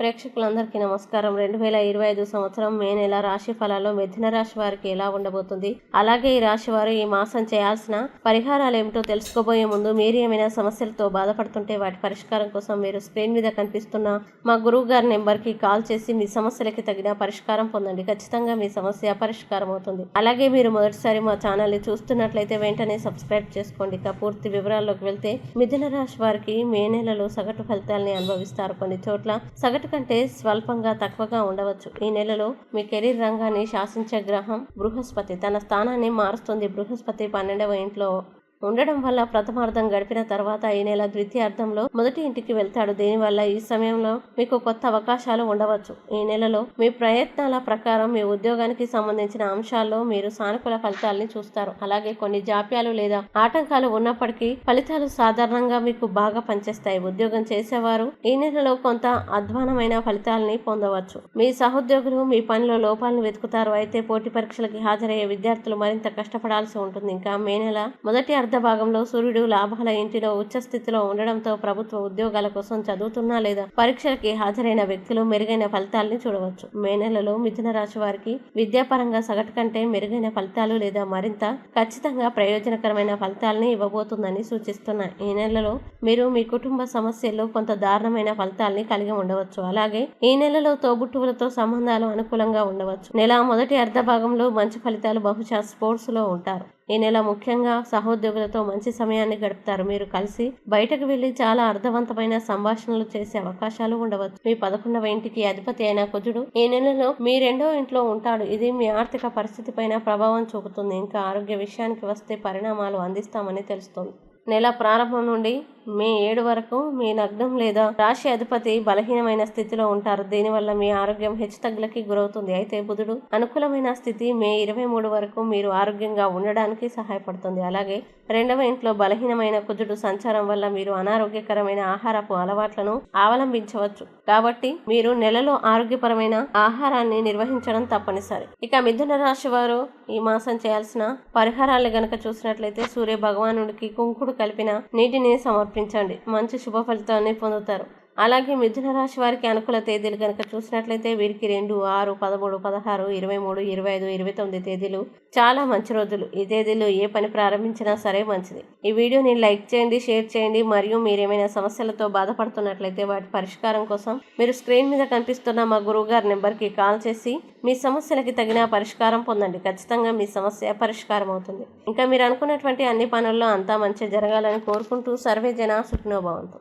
ప్రేక్షకులందరికీ నమస్కారం. రెండు వేల ఇరవై ఐదు సంవత్సరం మే నెల రాశి ఫలాల్లో మిథున రాశి వారికి ఎలా ఉండబోతుంది? అలాగే ఈ రాశి వారు ఈ మాసం చేయాల్సిన పరిహారాలు ఏమిటో తెలుసుకోబోయే ముందు మీరు ఏమైనా సమస్యలతో బాధపడుతుంటే వాటి పరిష్కారం కోసం మీరు స్క్రీన్ మీద కనిపిస్తున్న మా గురువు గారి నెంబర్కి కాల్ చేసి మీ సమస్యలకి తగిన పరిష్కారం పొందండి. ఖచ్చితంగా మీ సమస్య పరిష్కారం అవుతుంది. అలాగే మీరు మొదటిసారి మా ఛానల్ని చూస్తున్నట్లయితే వెంటనే సబ్స్క్రైబ్ చేసుకోండి. ఇక పూర్తి వివరాల్లోకి వెళ్తే మిథున రాశి వారికి మే నెలలో సగటు ఫలితాలని అనుభవిస్తారు. కొన్ని చోట్ల సగటు కంటే స్వల్పంగా తక్కువగా ఉండవచ్చు. ఈ నెలలో మీ కెరీర్ రంగాన్ని శాసించే గ్రహం బృహస్పతి. తన స్థానాన్ని మారుస్తుంది బృహస్పతి పన్నెండవ ఇంట్లో ఉండడం వల్ల ప్రథమార్థం గడిపిన తర్వాత ఈ నెల ద్వితీయార్థంలో మొదటి ఇంటికి వెళ్తాడు. దీనివల్ల ఈ సమయంలో మీకు కొత్త అవకాశాలు ఉండవచ్చు. ఈ నెలలో మీ ప్రయత్నాల ప్రకారం మీ ఉద్యోగానికి సంబంధించిన అంశాల్లో మీరు సానుకూల ఫలితాలని చూస్తారు. అలాగే కొన్ని జాప్యాలు లేదా ఆటంకాలు ఉన్నప్పటికీ ఫలితాలు సాధారణంగా మీకు బాగా పనిచేస్తాయి. ఉద్యోగం చేసేవారు ఈ నెలలో కొంత అధ్వానమైన ఫలితాలని పొందవచ్చు. మీ సహోద్యోగులు మీ పనిలో లోపాలను వెతుకుతారు. అయితే పోటీ పరీక్షలకి హాజరయ్యే విద్యార్థులు మరింత కష్టపడాల్సి ఉంటుంది. ఇంకా మే నెల మొదటి అర్థం అర్ధ భాగంలో సూర్యుడు లాభాల ఇంటిలో ఉచ్చస్థితిలో ఉండడంతో ప్రభుత్వ ఉద్యోగాల కోసం చదువుతున్నా లేదా పరీక్షలకి హాజరైన వ్యక్తులు మెరుగైన ఫలితాలని చూడవచ్చు. మే నెలలో మిథున రాశి వారికి విద్యాపరంగా సగటు కంటే మెరుగైన ఫలితాలు లేదా మరింత ఖచ్చితంగా ప్రయోజనకరమైన ఫలితాలని ఇవ్వబోతుందని సూచిస్తున్నాయి. ఈ నెలలో మీరు మీ కుటుంబ సమస్యల్లో కొంత దారుణమైన ఫలితాలని కలిగి ఉండవచ్చు. అలాగే ఈ నెలలో తోబుట్టువులతో సంబంధాలు అనుకూలంగా ఉండవచ్చు. నెల మొదటి అర్ధ భాగంలో మంచి ఫలితాలు బహుశా స్పోర్ట్స్లో ఉంటారు. ఈ నెల ముఖ్యంగా సహోద్యోగులతో మంచి సమయాన్ని గడుపుతారు. మీరు కలిసి బయటకు వెళ్ళి చాలా అర్థవంతమైన సంభాషణలు చేసే అవకాశాలు ఉండవచ్చు. మీ పదకొండవ ఇంటికి అధిపతి అయిన కుజుడు ఈ నెలలో మీ రెండో ఇంట్లో ఉంటాడు. ఇది మీ ఆర్థిక పరిస్థితిపైన ప్రభావం చూపుతుంది. ఇంకా ఆరోగ్య విషయానికి వస్తే పరిణామాలు అందిస్తామని తెలుస్తుంది. నెల ప్రారంభం నుండి మే ఏడు వరకు మీ నగ్నం లేదా రాశి అధిపతి బలహీనమైన స్థితిలో ఉంటారు. దీనివల్ల మీ ఆరోగ్యం హెచ్చుతగ్గులకి గురవుతుంది. అయితే బుధుడు అనుకూలమైన స్థితి మే ఇరవై మూడు వరకు మీరు ఆరోగ్యంగా ఉండడానికి సహాయపడుతుంది. అలాగే రెండవ ఇంట్లో బలహీనమైన కుజుడు సంచారం వల్ల మీరు అనారోగ్యకరమైన ఆహారపు అలవాట్లను అవలంబించవచ్చు. కాబట్టి మీరు నెలలో ఆరోగ్యపరమైన ఆహారాన్ని నిర్వహించడం తప్పనిసరి. ఇక మిథున రాశి వారు ఈ మాసం చేయాల్సిన పరిహారాలు గనక చూసినట్లయితే సూర్య భగవానుడికి కుంకుడు కలిపిన నీటిని సమర్పించండి మంచి శుభ ఫలితాన్ని పొందుతారు. అలాగే మిథున రాశి వారికి అనుకూల తేదీలు కనుక చూసినట్లయితే వీరికి రెండు ఆరు పదమూడు పదహారు ఇరవై మూడు ఇరవై ఐదు ఇరవై తొమ్మిది తేదీలు చాలా మంచి రోజులు. ఈ తేదీలో ఏ పని ప్రారంభించినా సరే మంచిది. ఈ వీడియోని లైక్ చేయండి షేర్ చేయండి. మరియు మీరు ఏమైనా సమస్యలతో బాధపడుతున్నట్లయితే వాటి పరిష్కారం కోసం మీరు స్క్రీన్ మీద కనిపిస్తున్న మా గురువు గారి నెంబర్కి కాల్ చేసి మీ సమస్యలకి తగిన పరిష్కారం పొందండి. ఖచ్చితంగా మీ సమస్య పరిష్కారం అవుతుంది. ఇంకా మీరు అనుకున్నటువంటి అన్ని పనుల్లో అంతా మంచి జరగాలని కోరుకుంటూ సర్వే జన సుఖినోభవంతో